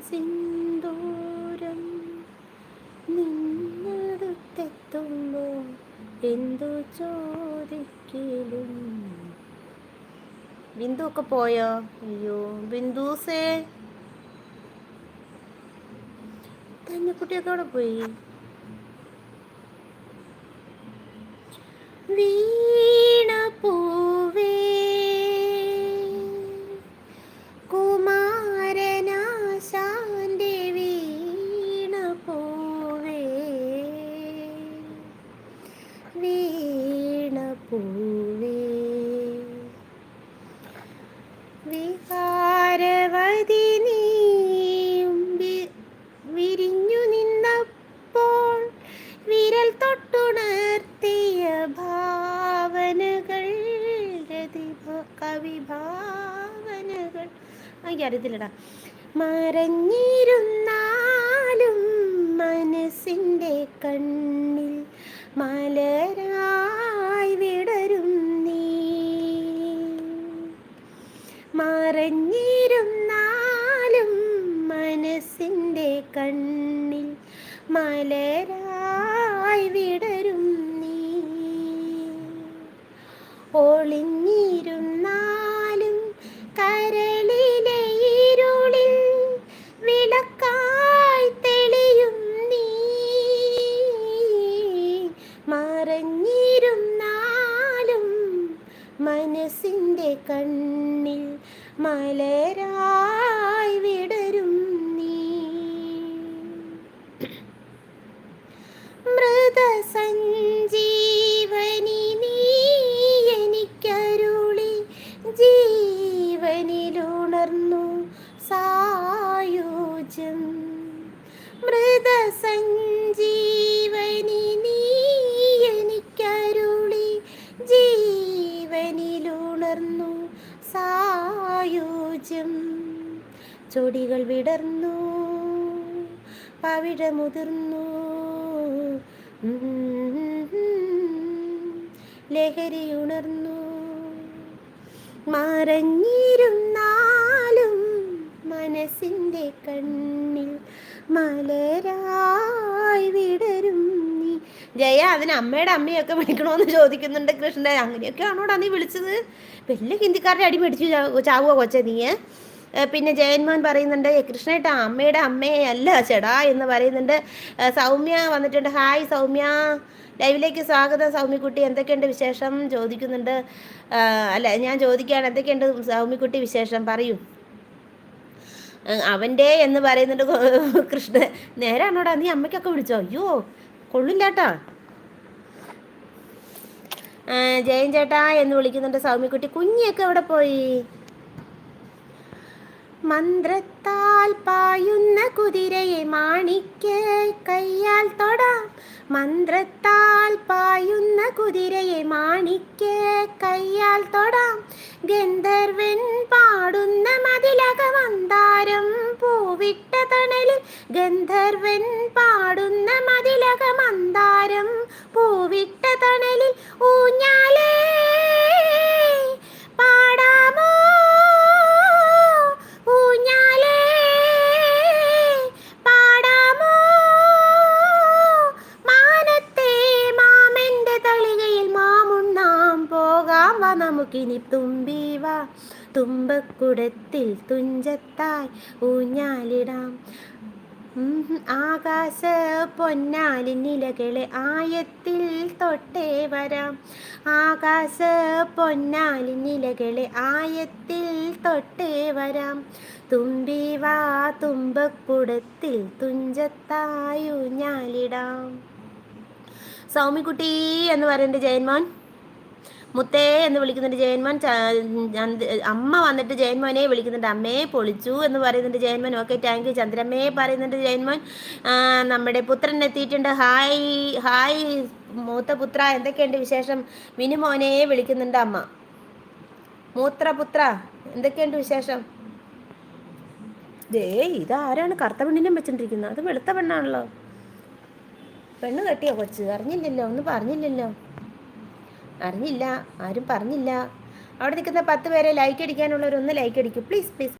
സിന്ദൂരം നിന്നടുത്തെത്തുമ്പോൾ എന്തു ചോദിക്കലും. ബിന്ദു ഒക്കെ പോയോ? അയ്യോ ബിന്ദുസേ. കുട്ടിയൊക്കെ അവിടെ പോയി? വീണ പൂവേ കവിഭാവനകൾ എനിക്ക് അറിയത്തില്ലടാ. മറഞ്ഞിരുന്നാലും മനസ്സിന്റെ കണ്ണിൽ മലരായി വിടരും നീ. മറഞ്ഞിരുന്നാലും മനസ്സിന്റെ കണ്ണിൽ മലരായി വിടരും നീ. ഒളിഞ്ഞിരുന്നാലും കണ്ണിൽ മലരായി സായുജ്യം ചൊടികൾ വിടർന്നു പവിഴ മുതിർന്നു ലഹരി ഉണർന്നു. മറഞ്ഞിരുന്നാലും മനസ്സിന്റെ കണ്ണിൽ നീ ജയ അതിന് അമ്മയുടെ അമ്മയൊക്കെ വിളിക്കണമെന്ന് ചോദിക്കുന്നുണ്ട് കൃഷ്ണൻ. അങ്ങനെയൊക്കെ ആണോടാ നീ വിളിച്ചത്? വലിയ ഹിന്ദിക്കാരുടെ അടി മേടിച്ചു ചാവുക കൊച്ചെ നീ? പിന്നെ ജയൻമോൻ പറയുന്നുണ്ട് കൃഷ്ണേട്ട അമ്മയുടെ അമ്മയെ അല്ല ചേടാ എന്ന് പറയുന്നുണ്ട്. സൗമ്യ വന്നിട്ടുണ്ട്. ഹായ് സൗമ്യ ലൈവിലേക്ക് സ്വാഗതം സൗമ്യക്കുട്ടി എന്തൊക്കെയുണ്ട് വിശേഷം? ചോദിക്കുന്നുണ്ട്. അല്ല ഞാൻ ചോദിക്കുകയാണ് എന്തൊക്കെയുണ്ട് സൗമ്യക്കുട്ടി വിശേഷം? പറയൂ. അവന്റെ എന്ന് പറയുന്നുണ്ട് കൃഷ്ണൻ. നേരാണോടാ നീ അമ്മയ്ക്കൊക്കെ വിളിച്ചോ? അയ്യോ കൊള്ളില്ലാട്ടാ. ജയൻ ചേട്ടാ എന്ന് വിളിക്കുന്നുണ്ട് സൗമ്യക്കുട്ടി. കുഞ്ഞിയൊക്കെ എവിടെ പോയി? മന്ത്രത്താൽ പായുന്ന കുതിരയെ മാണിക്ക് കയ്യാൽ തൊടാം. മന്ത്രത്താൽ പായുന്ന കുതിരയെ മാണിക്ക് കയ്യാൽ തൊടാം. ഗന്ധർവൻ പാടുന്ന മതിലക മന്ദാരം പൂവിട്ട തണലിൽ ഗന്ധർവൻ പാടുന്ന മന്ദാരം പൂവിട്ട തണലിൽ ഊഞ്ഞാലേ. നമുക്കിനി തുമ്പി തുമ്പക്കുടത്തിൽ തുഞ്ചത്തായി ഊഞ്ഞാലിടാം. ആകാശ പൊന്നാലി നിലകളെ ആയത്തിൽ തൊട്ടേ വരാം. ആകാശ പൊന്നാലി നിലകളെ ആയത്തിൽ തൊട്ടേ വരാം. തുമ്പി വാ തുമ്പക്കുടത്തിൽ തുഞ്ചത്തായു ഞാലിടാം സൗമിക്കുട്ടി എന്ന് പറയുന്നുണ്ട് ജയൻമോൻ മുത്തേ എന്ന് വിളിക്കുന്നുണ്ട് ജയന്മോൻ. അമ്മ വന്നിട്ട് ജയന്മോനെ വിളിക്കുന്നുണ്ട്. അമ്മയെ പൊളിച്ചു എന്ന് പറയുന്നുണ്ട് ജയന്മോൻ. ഓക്കെ താങ്ക് യു ചന്ദ്രമ്മയെ പറയുന്നുണ്ട് ജയന്മോൻ. നമ്മുടെ പുത്രൻ എത്തിയിട്ടുണ്ട്. ഹായ് ഹായ് മൂത്ത പുത്ര. എന്തൊക്കെയുണ്ട് വിശേഷം? മിനുമോനെ വിളിക്കുന്നുണ്ട് അമ്മ. മൂത്ര പുത്ര എന്തൊക്കെയുണ്ട് വിശേഷം? ദേ ഇതാരാണ് കറുത്ത പെണ്ണിനെ വെച്ചിട്ടിരിക്കുന്നത് അത് വെളുത്ത പെണ്ണാണല്ലോ. പെണ്ണ് കെട്ടിയോ കൊച്ച്? അറിഞ്ഞില്ലല്ലോ ഒന്നും പറഞ്ഞില്ലല്ലോ. അറിഞ്ഞില്ല ആരും പറഞ്ഞില്ല. അവിടെ നിൽക്കുന്ന പത്ത് പേരെ ലൈക്ക് അടിക്കാനുള്ളവരൊന്ന് ലൈക്ക് അടിക്കും. Please please